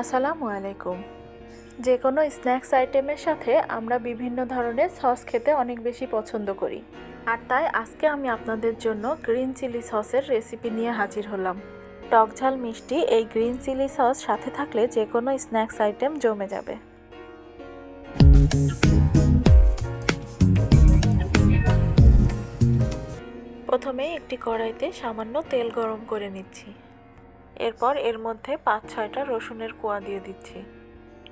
আসসালামু আলাইকুম। যে কোনো স্ন্যাক্স আইটেমের সাথে আমরা বিভিন্ন ধরনের সস খেতে অনেক বেশি পছন্দ করি। আর তাই আজকে আমি আপনাদের জন্য গ্রিন চিলি সসের রেসিপি নিয়ে হাজির হলাম। টকঝাল মিষ্টি এই গ্রিন চিলি সস সাথে থাকলে যে কোনো স্ন্যাক্স আইটেম জমে যাবে। প্রথমে একটি কড়াইতে সামান্য তেল গরম করে নিচ্ছি। এরপর এর মধ্যে পাঁচ ছয়টা রসুনের কোয়া দিয়ে দিচ্ছি।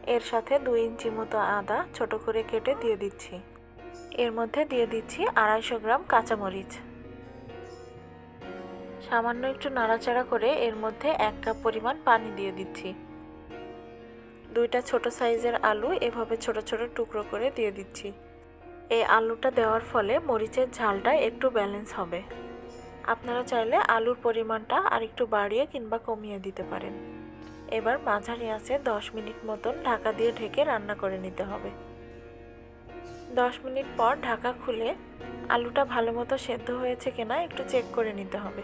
এর সাথে দুই ইঞ্চি মতো আদা ছোট করে কেটে দিয়ে দিচ্ছি। এর মধ্যে দিয়ে দিচ্ছি আড়াইশো গ্রাম কাঁচামরিচ। সামান্য একটু নাড়াচাড়া করে এর মধ্যে এক কাপ পরিমাণ পানি দিয়ে দিচ্ছি। দুইটা ছোট সাইজের আলু এভাবে ছোট ছোট টুকরো করে দিয়ে দিচ্ছি। এই আলুটা দেওয়ার ফলে মরিচের ঝালটা একটু ব্যালেন্স হবে। আপনারা চাইলে আলুর পরিমাণটা আর একটু বাড়িয়ে কিংবা কমিয়ে দিতে পারেন। এবার মাঝারি আছে দশ মিনিট মতন ঢাকা দিয়ে ঢেকে রান্না করে নিতে হবে। দশ মিনিট পর ঢাকা খুলে আলুটা ভালো মতো সেদ্ধ হয়েছে কিনা একটু চেক করে নিতে হবে।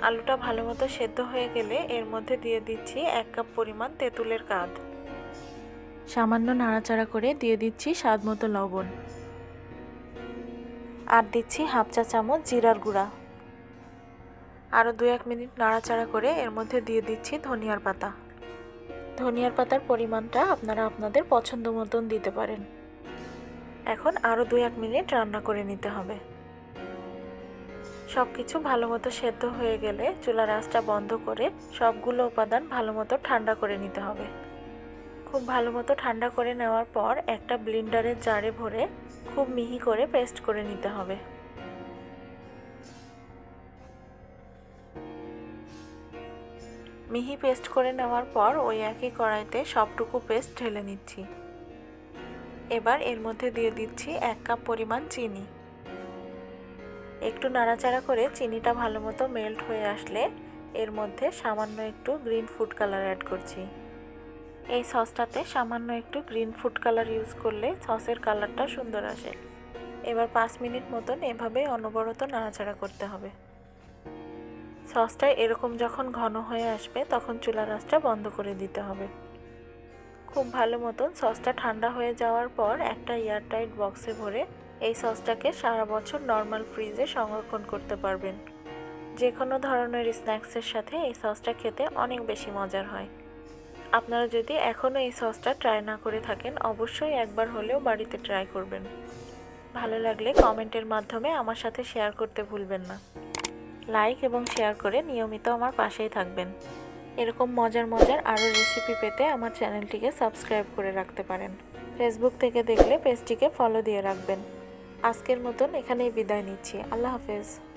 আলুটা ভালো মতো সেদ্ধ হয়ে গেলে এর মধ্যে দিয়ে দিচ্ছি এক কাপ পরিমাণ তেঁতুলের কাঁধ সামান্য নাড়াচাড়া করে দিয়ে দিচ্ছি স্বাদ মতো লবণ। আর দিচ্ছি হাফ চা চামচ জিরার গুঁড়া। আরও দু এক মিনিট নাড়াচাড়া করে এর মধ্যে দিয়ে দিচ্ছি ধনিয়ার পাতা। ধনিয়ার পাতার পরিমাণটা আপনারা আপনাদের পছন্দ মতন দিতে পারেন। এখন আরও দু এক মিনিট রান্না করে নিতে হবে। সব কিছু ভালো মতো সেদ্ধ হয়ে গেলে চুলার আঁচটা বন্ধ করে সবগুলো উপাদান ভালো মতো ঠান্ডা করে নিতে হবে। খুব ভালো মতো ঠান্ডা করে নেওয়ার পর একটা ব্লিন্ডারের জারে ভরে খুব মিহি করে পেস্ট করে নিতে হবে। মিহি পেস্ট করে নেওয়ার পর ওই একই কড়াইতে সবটুকু পেস্ট ঢেলে নিচ্ছি। এবার এর মধ্যে দিয়ে দিচ্ছি এক কাপ পরিমাণ চিনি। একটু নাড়াচাড়া করে চিনিটা ভালো মতো মেল্ট হয়ে আসলে এর মধ্যে সামান্য একটু গ্রিন ফুড কালার অ্যাড করছি। এই সসটাতে সামান্য একটু গ্রিন ফুড কালার ইউজ করলে সসের কালারটা সুন্দর আসে। এবার পাঁচ মিনিট মতন এভাবে অনবরত নাড়াচাড়া করতে হবে। সসটা এরকম যখন ঘন হয়ে আসবে, তখন চুলার আঁচটা বন্ধ করে দিতে হবে। খুব ভালো মতন সসটা ঠান্ডা হয়ে যাওয়ার পর একটা এয়ারটাইট বক্সে ভরে এই সসটাকে সারা বছর নর্মাল ফ্রিজে সংরক্ষণ করতে পারবেন। যে কোনো ধরনের স্ন্যাক্সের সাথে এই সসটা খেতে অনেক বেশি মজার হয়। আপনারা যদি এখনও এই সসটা ট্রাই না করে থাকেন, অবশ্যই একবার হলেও বাড়িতে ট্রাই করবেন। ভালো লাগলে কমেন্টের মাধ্যমে আমার সাথে শেয়ার করতে ভুলবেন না। লাইক এবং শেয়ার করে নিয়মিত আমার পাশেই থাকবেন। এরকম মজার মজার আরও রেসিপি পেতে আমার চ্যানেলটিকে সাবস্ক্রাইব করে রাখতে পারেন। ফেসবুক থেকে দেখলে পেজটিকে ফলো দিয়ে রাখবেন। আজকের মতন এখানেই বিদায় নিচ্ছি। আল্লাহ হাফেজ।